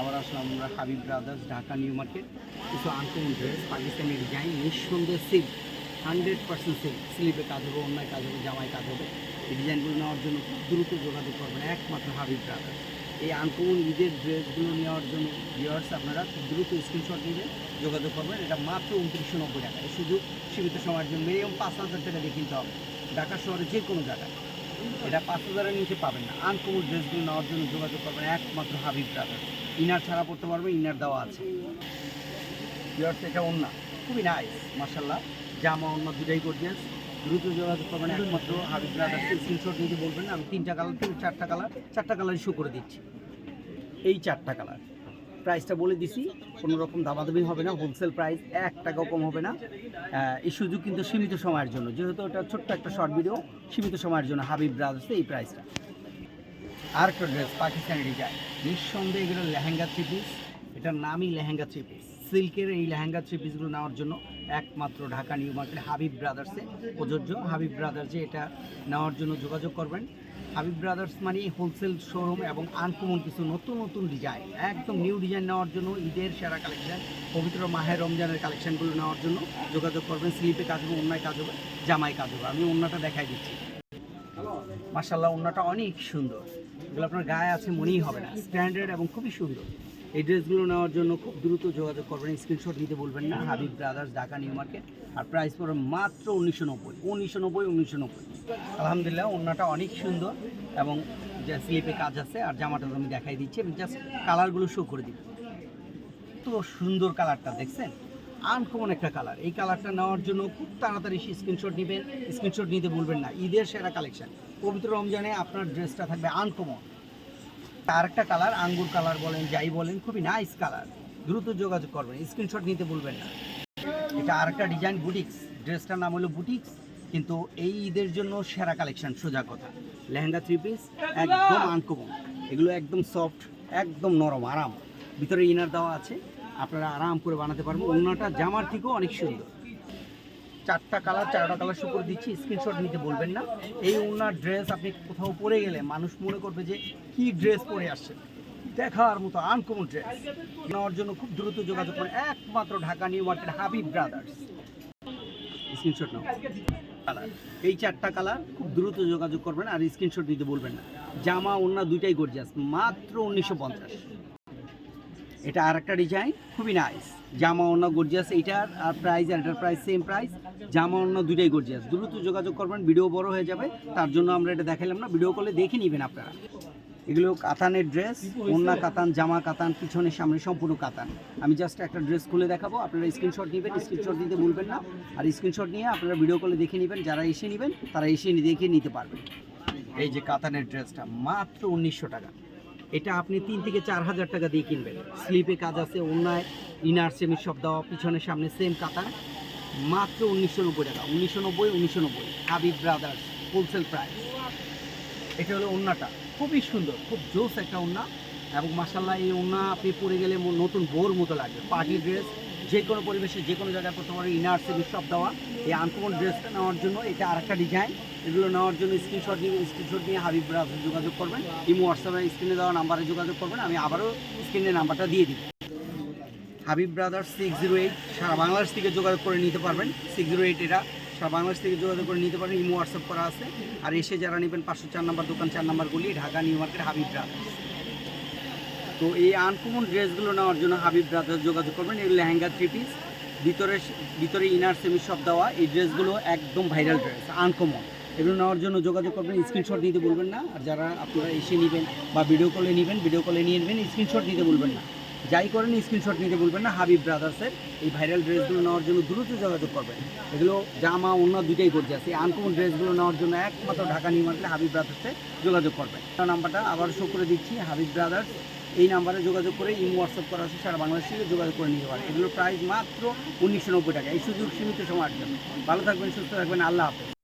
আবার আসলাম আমরা Habib Brothers Dhaka New Market. কিছু আনকমন ড্রেস পাকিস্তানি ডিজাইন নিঃসন্দেহে সিল্ক হান্ড্রেড পার্সেন্ট সিল্ক স্লিপে কাজ হবে, অন্যায় কাজ হবে জামায় কাজ হবে। এই ডিজাইনগুলো নেওয়ার জন্য খুব দ্রুত যোগাযোগ করবেন একমাত্র হাবিব ব্রাদার্স এই আনকমন ঈদের ড্রেসগুলো নেওয়ার জন্য ভিওয়ার্স আপনারা খুব দ্রুত স্ক্রিনশট নেবেন যোগাযোগ করবেন। এটা মাত্র উনত্রিশশো নব্বই টাকা। এই শুধু সীমিত সময়ের জন্য মিনিমাম পাঁচ হাজার টাকা দিয়ে কিনতে হবে। ঢাকা শহরে যে কোনো জায়গায়। এটা পাঁচ হাজারের নিচে পাবেন না। আনকমন ড্রেসগুলো নেওয়ার জন্য যোগাযোগ করবেন একমাত্র হাবিব ব্রাদার ইনার ছাড়া পড়তে পারবে ইনার দেওয়া আছে। ইয়ার্স এটা ওন্না খুবই নাইস মার্শাল্লাহ জামা অন্য দুটাই গর্জিয়াস দ্রুত যোগাযোগ করবেন একমাত্র হাবিব ব্রাদার স্ক্রিনশট নিতে বলবেন আমি তিনটা কালার থেকে চারটা কালার চারটা কালারই শো করে দিচ্ছি। এই চারটা কালার প্রাইসটা বলে দিছি কোনো রকম দামাদামি হবে না হোলসেল প্রাইস এক টাকাও কম হবে না। এই সুযোগ কিন্তু সীমিত সময়ের জন্য। যেহেতু এটা ছোট্ট একটা শর্ট ভিডিও সীমিত সময়ের জন্য হাবিব ব্রাদার্সে এই প্রাইসটা আর একটা ড্রেস পাকিস্তানি ডিজাইন নিঃসন্দেহে এগুলো লেহেঙ্গা থ্রি পিস এটার নামই লেহেঙ্গা থ্রি পিস সিল্কের এই লেহেঙ্গা থ্রি পিসগুলো নেওয়ার জন্য একমাত্র ঢাকা নিউ মার্কেট হাবিব ব্রাদার্সে। প্রযোজ্য হাবিব ব্রাদার্সে এটা নেওয়ার জন্য যোগাযোগ করবেন। হাবিব ব্রাদার্স মানে হোলসেল শোরুম এবং আনকমন কিছু নতুন নতুন ডিজাইন, একদম নিউ ডিজাইন নেওয়ার জন্য, ঈদের সেরা কালেকশন, পবিত্র মাহের রমজানের কালেকশনগুলো নেওয়ার জন্য যোগাযোগ করবেন, স্লিপে কাজ হবে অন্যায় কাজ হবে জামাই কাজ হবে। আমি অন্যটা দেখাই দিচ্ছি। মার্শাল্লাহ অন্যটা অনেক সুন্দর। এগুলো আপনার গায়ে আছে মনেই হবে না, স্ট্যান্ডার্ড এবং খুবই সুন্দর। এই ড্রেসগুলো নেওয়ার জন্য খুব দ্রুত যোগাযোগ করবেন স্ক্রিনশট নিতে বলবেন না। Habib Brothers Dhaka New Market আর প্রাইস পড়বে মাত্র উনিশশো নব্বই উনিশশো নব্বই উনিশশো নব্বই। আলহামদুলিল্লাহ অন্যটা অনেক সুন্দর এবং যে স্লিপে কাজ আছে আর জামাটা আমি দেখাই দিচ্ছি। আমি জাস্ট কালারগুলো শো করে দিচ্ছি। তো সুন্দর কালারটা দেখছেন? আনকমন একটা কালার এই কালারটা নেওয়ার জন্য খুব তাড়াতাড়ি স্ক্রিনশট নেবেন। স্ক্রিনশট নিতে বলবেন না। ঈদের সেরা কালেকশন পবিত্র রমজানে আপনার ড্রেসটা থাকবে আনকমন আর একটা কালার আঙ্গুর কালার বলেন, যাই বলেন, খুবই নাইস কালার দ্রুত যোগাযোগ করবেন স্ক্রিনশট নিতে ভুলবেন না। এটা আরেকটা ডিজাইন বুটিক্স ড্রেসটার নাম হলো বুটিক্স কিন্তু এই ঈদের জন্য সেরা কালেকশন সোজা কথা। লেহেঙ্গা থ্রি পিস একদম আনকমন। এগুলো একদম সফট একদম নরম, আরাম। ভিতরে ইনার দেওয়া আছে, আপনারা আরাম করে বানাতে পারবেন। অন্যটা জামার থেকেও অনেক সুন্দর। চারটা কালার চারটা কালার শো করে দিচ্ছি স্ক্রিনশট নিতে বলবেন না। এই ওনার ড্রেস আপনি কোথাও পরে গেলে মানুষ মনে করবে যে কি ড্রেস পরে আসছে। দেখার মতো আনকমন ড্রেস নেওয়ার জন্য খুব দ্রুত যোগাযোগ করেন। একমাত্র Dhaka New Market, Habib Brothers. Screenshot নাও। কালার। এই চারটা কালার খুব দ্রুত যোগাযোগ করবেন আর স্ক্রিনশট দিতে বলবেন না। জামা ওনা দুইটাই গর্জিয়াস মাত্র উনিশশো পঞ্চাশ। এটা আর একটা ডিজাইন খুবই নাইস জামা অন্য গর্জিয়াস এইটার আর প্রাইস আর এটার প্রাইস সেম প্রাইস জামা অন্য দুইটাই গর্জিয়াস দ্রুত যোগাযোগ করবেন ভিডিও বড় হয়ে যাবে। তার জন্য আমরা এটা দেখালাম না ভিডিও করলে দেখে নেবেন আপনারা। এগুলো কাতানের ড্রেস অন্য কাতান, জামা কাতান পিছনের সামনে সম্পূর্ণ কাতান। আমি জাস্ট একটা ড্রেস খুলে দেখাবো, আপনারা স্ক্রিনশট নেবেন স্ক্রিনশট দিতে ভুলবেন না। আর স্ক্রিনশট নিয়ে আপনারা ভিডিও কলে দেখে নেবেন, যারা এসে নেবেন, তারা এসে দেখে নিতে পারবেন। এই যে কাতানের ড্রেসটা মাত্র উনিশশো টাকা। এটা আপনি তিন থেকে চার হাজার টাকা দিয়ে কিনবেন। স্লিপে কাজ আছে অন্যায় ইনার, সেমি সব দেওয়া পিছনের সামনে সেম কাতান মাত্র উনিশশো নব্বই টাকা। উনিশশো নব্বই উনিশশো নব্বই। হাবিব ব্রাদার্স হোলসেল প্রাইস এটা হলো ওন্নাটা খুবই সুন্দর, খুব জোস একটা ওন্না এবং মাসাল্লাহ এই ওন্না আপনি পরে গেলে নতুন বোর মতো লাগবে। পার্টি ড্রেস, যে কোনো পরিবেশে, যে কোনো জায়গায় করতে পারে ইনার, সেমি সব দেওয়া। এই আনকমন ড্রেসটা নেওয়ার জন্য এটা আরেকটা ডিজাইন এগুলো নেওয়ার জন্য স্ক্রিনশট নিয়ে স্ক্রিনশট নিয়ে হাবিব ব্রাদার্স যোগাযোগ করবেন। ইমো হোয়াটসঅ্যাপে স্ক্রিনে দেওয়া নাম্বারে যোগাযোগ করবেন, আমি আবারও স্ক্রিনে নাম্বারটা দিয়ে দিই। Habib Brothers six zero eight সারা বাংলাদেশ থেকে যোগাযোগ করে নিতে পারবেন। সিক্স জিরো এইট এটা সারা বাংলাদেশ থেকে যোগাযোগ করে নিতে পারবেন, ইমো হোয়াটসঅ্যাপ করা আছে। আর এসে যারা নেবেন পাঁচশো চার নাম্বার দোকান, চার নাম্বারগুলি Dhaka, New Market, Habib Brothers তো এই আনকমন ড্রেসগুলো নেওয়ার জন্য হাবিব ব্রাদার্স যোগাযোগ করবেন। এই লেহেঙ্গা থ্রি পিস ভিতরে ভিতরে ইনার সেমি সব দেওয়া, এই ড্রেসগুলো একদম ভাইরাল ড্রেস আনকমন এগুলো নেওয়ার জন্য যোগাযোগ করবেন স্ক্রিনশট দিতে বলবেন না। আর যারা আপনারা এসে নেবেন বা ভিডিও কলে নেবেন ভিডিও কলে নিয়ে নেবেন স্ক্রিনশট দিতে বলবেন না। যাই করেন স্ক্রিনশট নিতে বলবেন না। হাবিব ব্রাদার্সের এই ভাইরাল ড্রেসগুলো নেওয়ার জন্য দ্রুত যোগাযোগ করবেন। এগুলো জামা অন্য দুইটাই করছে আছে এই আনকমন ড্রেসগুলো নেওয়ার জন্য একমাত্র ঢাকা নিউ মার্কেটে হাবিব ব্রাদার্সে যোগাযোগ করবেন। নাম্বারটা আবার শো করে দিচ্ছি, হাবিব ব্রাদার্স এই নাম্বারে যোগাযোগ করে ইমো হোয়াটসঅ্যাপ করা আছে, সারা বাংলাদেশ থেকে যোগাযোগ করে নিতে পারেন। এগুলোর প্রাইস মাত্র উনিশশো নব্বই টাকা। এই সুযোগ সীমিত সময়ের জন্য। ভালো থাকবেন, সুস্থ থাকবেন। আল্লাহ হাফেজ।